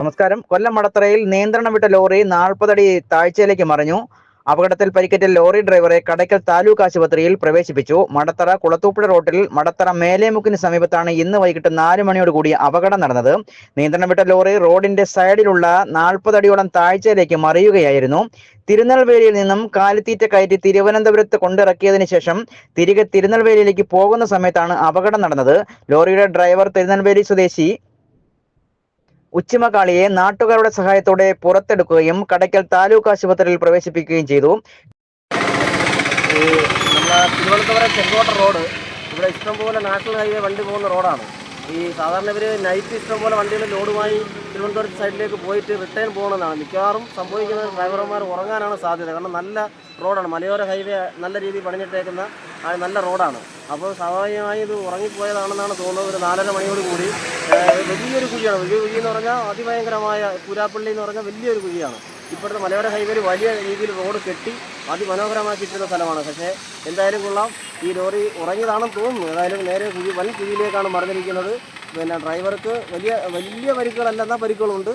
നമസ്കാരം. കൊല്ലം മടത്തറയിൽ നിയന്ത്രണം വിട്ട ലോറി നാൽപ്പതടി താഴ്ചയിലേക്ക് മറിഞ്ഞു. അപകടത്തിൽ പരിക്കേറ്റ ലോറി ഡ്രൈവറെ കടയ്ക്കൽ താലൂക്ക് ആശുപത്രിയിൽ പ്രവേശിപ്പിച്ചു. മടത്തറ കുളത്തൂപ്പുഴ റോഡിൽ മടത്തറ മേലേമുക്കിന് സമീപത്താണ് ഇന്ന് വൈകിട്ട് നാല് മണിയോട് കൂടി അപകടം നടന്നത്. നിയന്ത്രണം വിട്ട ലോറി റോഡിന്റെ സൈഡിലുള്ള നാൽപ്പതടിയോളം താഴ്ചയിലേക്ക് മറിയുകയായിരുന്നു. തിരുനെൽവേലിയിൽ നിന്നും കാലിത്തീറ്റ കയറ്റി തിരുവനന്തപുരത്ത് കൊണ്ടിറക്കിയതിനു ശേഷം തിരികെ തിരുനെൽവേലിയിലേക്ക് പോകുന്ന സമയത്താണ് അപകടം നടന്നത്. ലോറിയുടെ ഡ്രൈവർ തിരുനെൽവേലി സ്വദേശി ഉച്ചിമകാളിയെ നാട്ടുകാരുടെ സഹായത്തോടെ പുറത്തെടുക്കുകയും കടയ്ക്കൽ താലൂക്ക് ആശുപത്രിയിൽ പ്രവേശിപ്പിക്കുകയും ചെയ്തു. തിരുവനന്തപുരം ചെങ്കോട്ട റോഡ് ഇവിടെ ഇഷ്ടംപോലെ നാഷണൽ ഹൈവേ വണ്ടി പോകുന്ന റോഡാണ്. ഈ സാധാരണ ഇവർ നൈറ്റ് ഇഷ്ടംപോലെ വണ്ടികൾ ലോഡുമായി തിരുവനന്തപുരത്ത് സൈഡിലേക്ക് പോയിട്ട് റിട്ടേൺ പോകണമെന്നാണ്. മിക്കവാറും സംഭവിക്കുന്നത് ഡ്രൈവർമാർ ഉറങ്ങാനാണ് സാധ്യത. കാരണം നല്ല റോഡാണ് മലയോര ഹൈവേ നല്ല രീതിയിൽ പണിഞ്ഞിട്ടേക്കുന്ന നല്ല റോഡാണ് അപ്പോൾ സ്വാഭാവികമായി ഇത് ഉറങ്ങിപ്പോയതാണെന്നാണ് തോന്നുന്നത്. ഒരു നാലര മണിയോട് കൂടി. വലിയൊരു കുഴിയാണ്. വലിയ കുഴി എന്ന് പറഞ്ഞാൽ അതിഭയങ്കരമായ പുരാപ്പള്ളി എന്ന് പറഞ്ഞാൽ വലിയൊരു കുഴിയാണ്. ഇപ്പോഴത്തെ മലയോര ഹൈവേയിൽ വലിയ രീതിയിൽ റോഡ് കെട്ടി അതിമനോഹരമാക്കിയിട്ടുള്ള സ്ഥലമാണ്. പക്ഷേ എന്തായാലും കൊള്ളാം. ഈ ലോറി ഉറങ്ങിയതാണെന്ന് തോന്നുന്നു. ഏതായാലും നേരെ കുഴി വൻ കുഴിയിലേക്കാണ് മറിഞ്ഞിരിക്കുന്നത്. പിന്നെ ഡ്രൈവർക്ക് വലിയ വലിയ പരിക്കുകളല്ല എന്നാൽ പരിക്കുകളുണ്ട്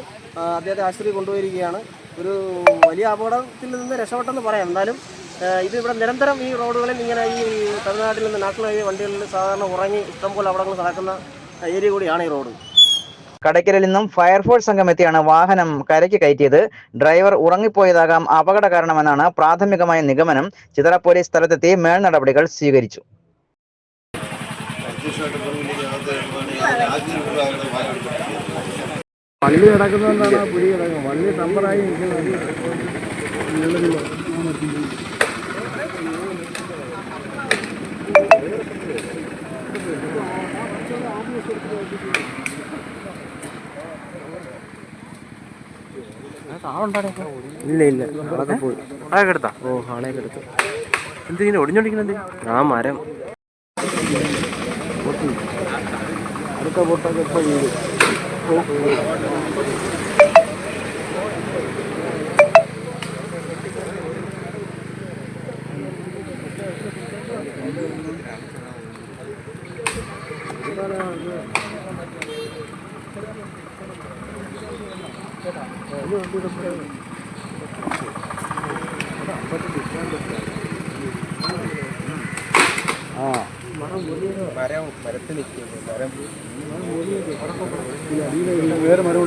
അദ്ദേഹത്തെ ആശുപത്രി കൊണ്ടുപോയിരിക്കുകയാണ്. ഒരു വലിയ അപകടത്തിൽ നിന്ന് രക്ഷപ്പെട്ടെന്ന് പറയാം. എന്നാലും ഇത് ഇവിടെ നിരന്തരം ഈ റോഡുകളിൽ ഇങ്ങനെ ഈ തമിഴ്നാട്ടിൽ നിന്ന് നാട്ടിലെ വണ്ടികളിൽ സാധാരണ ഉറങ്ങി ഇഷ്ടംപോലെ അപകടങ്ങൾ നടക്കുന്ന ഏരിയ കൂടിയാണ് ഈ റോഡ്. കടയ്ക്കലിൽ നിന്നും ഫയർഫോഴ്സ് സംഘം എത്തിയാണ് വാഹനം കരയ്ക്ക് കയറ്റിയത്. ഡ്രൈവർ ഉറങ്ങിപ്പോയതാകാം അപകട കാരണമെന്നാണ് പ്രാഥമികമായ നിഗമനം. ചിതറ പോലീസ് സ്ഥലത്തെത്തി മേൽ നടപടികൾ സ്വീകരിച്ചു. കുഴി കിടക്കുന്നത് നിൽക്കുന്നത് ഇല്ല ഇല്ല. ആളൊക്കെ പോയി. ആളൊക്കെ എടുത്താ? ഓ ആളെയൊക്കെ എടുത്തു. എന്ത് ഇങ്ങനെ ഒടിഞ്ഞോണ്ടിരിക്കുന്നത് ആ മരം. അടുത്ത പൊട്ടൊക്കെ ഇപ്പൊ വീട് മരം മരത്തിൽ നിൽക്കുന്നു മരം. വേറെ മരം